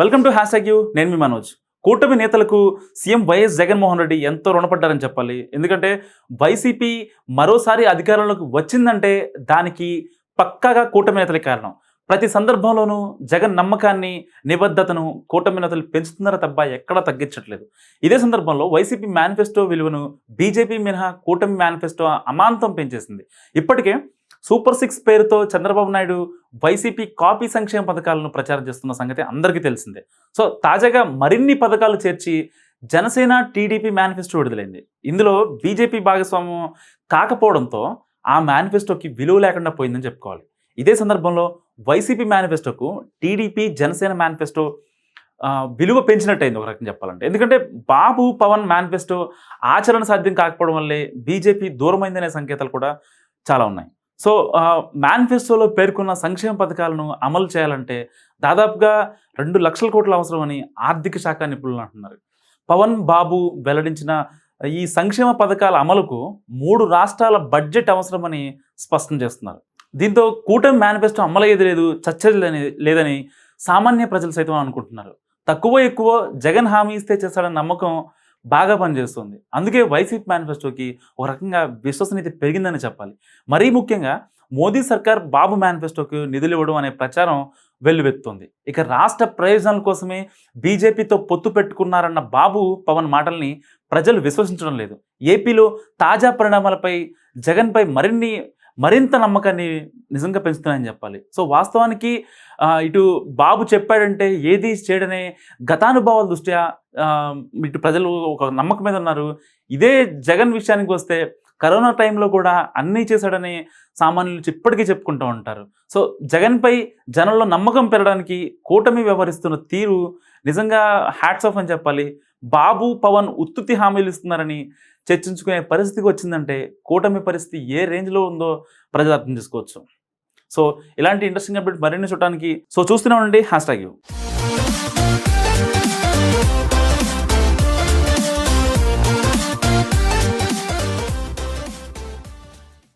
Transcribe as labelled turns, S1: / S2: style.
S1: Welcome to hash you నేను మీ మనోజ్. కూటమి నేతలకు సీఎం వైఎస్ జగన్మోహన్ రెడ్డి ఎంతో రుణపడ్డారని చెప్పాలి. ఎందుకంటే వైసీపీ మరోసారి అధికారంలోకి వచ్చిందంటే దానికి పక్కాగా కూటమి నేతలే కారణం. ప్రతి సందర్భంలోనూ జగన్ నమ్మకాన్ని నిబద్ధతను కూటమి నేతలు పెంచుతున్నారా తప్ప ఎక్కడా తగ్గించట్లేదు. ఇదే సందర్భంలో వైసీపీ మేనిఫెస్టో విలువను బీజేపీ మినహా కూటమి మేనిఫెస్టో అమాంతం పెంచేసింది. ఇప్పటికే సూపర్ సిక్స్ పేరుతో చంద్రబాబు నాయుడు వైసీపీ కాపీ సంక్షేమ పథకాలను ప్రచారం చేస్తున్న సంగతి అందరికీ తెలిసిందే. సో తాజాగా మరిన్ని పథకాలు చేర్చి జనసేన టీడీపీ మేనిఫెస్టో విడుదలైంది. ఇందులో బీజేపీ భాగస్వామ్యం కాకపోవడంతో ఆ మేనిఫెస్టోకి విలువ లేకుండా పోయిందని చెప్పుకోవాలి. ఇదే సందర్భంలో వైసీపీ మేనిఫెస్టోకు టీడీపీ జనసేన మేనిఫెస్టో విలువ పెంచినట్టయింది ఒక రకంగా చెప్పాలంటే. ఎందుకంటే బాబు పవన్ మేనిఫెస్టో ఆచరణ సాధ్యం కాకపోవడం వల్లే బీజేపీ దూరమైందనే సంకేతాలు కూడా చాలా ఉన్నాయి. సో మేనిఫెస్టోలో పేర్కొన్న సంక్షేమ పథకాలను అమలు చేయాలంటే దాదాపుగా రెండు లక్షల కోట్ల అవసరమని ఆర్థిక శాఖ నిపుణులు అంటున్నారు. పవన్ బాబు వెల్లడించిన ఈ సంక్షేమ పథకాల అమలుకు మూడు రాష్ట్రాల బడ్జెట్ అవసరమని స్పష్టం చేస్తున్నారు. దీంతో కూటమి మేనిఫెస్టో అమలయ్యేది లేదు చచ్చేది లేదని సామాన్య ప్రజలు సైతం అనుకుంటున్నారు. తక్కువ ఎక్కువ జగన్ హామీ ఇస్తే చేస్తాడన్న నమ్మకం బాగా పనిచేస్తుంది. అందుకే వైసీపీ మేనిఫెస్టోకి ఒక రకంగా విశ్వసనీయత పెరిగిందని చెప్పాలి. మరీ ముఖ్యంగా మోదీ సర్కార్ బాబు మేనిఫెస్టోకి నిధులు ఇవ్వడం అనే ప్రచారం వెల్లువెత్తుంది. ఇక రాష్ట్ర ప్రయోజనాల కోసమే బీజేపీతో పొత్తు పెట్టుకున్నారన్న బాబు పవన్ మాటల్ని ప్రజలు విశ్వసించడం లేదు. ఏపీలో తాజా పరిణామాలపై జగన్పై మరిన్ని మరింత నమ్మకాన్ని నిజంగా పెంచుతున్నాయని చెప్పాలి. సో వాస్తవానికి ఇటు బాబు చెప్పాడంటే ఏది చేయడనే గతానుభవాల దృష్ట్యా ఇటు ప్రజలు ఒక నమ్మకం మీద ఉన్నారు. ఇదే జగన్ విషయానికి వస్తే కరోనా టైంలో కూడా అన్నీ చేశాడని సామాన్యులు ఇప్పటికీ చెప్పుకుంటూ ఉంటారు. సో జగన్పై జనంలో నమ్మకం పెరగడానికి కూటమి వ్యవహరిస్తున్న తీరు నిజంగా హ్యాట్స్ ఆఫ్ అని చెప్పాలి. బాబు పవన్ ఉత్తుతి హామీలు ఇస్తున్నారని చర్చించుకునే పరిస్థితికి వచ్చిందంటే కూటమి పరిస్థితి ఏ రేంజ్లో ఉందో ప్రజలు అర్థం చేసుకోవచ్చు. సో ఇలాంటి ఇంట్రెస్టింగ్ అప్డేట్ మరిన్ని చూడటానికి సో చూస్తూనే ఉండండి. Hash tag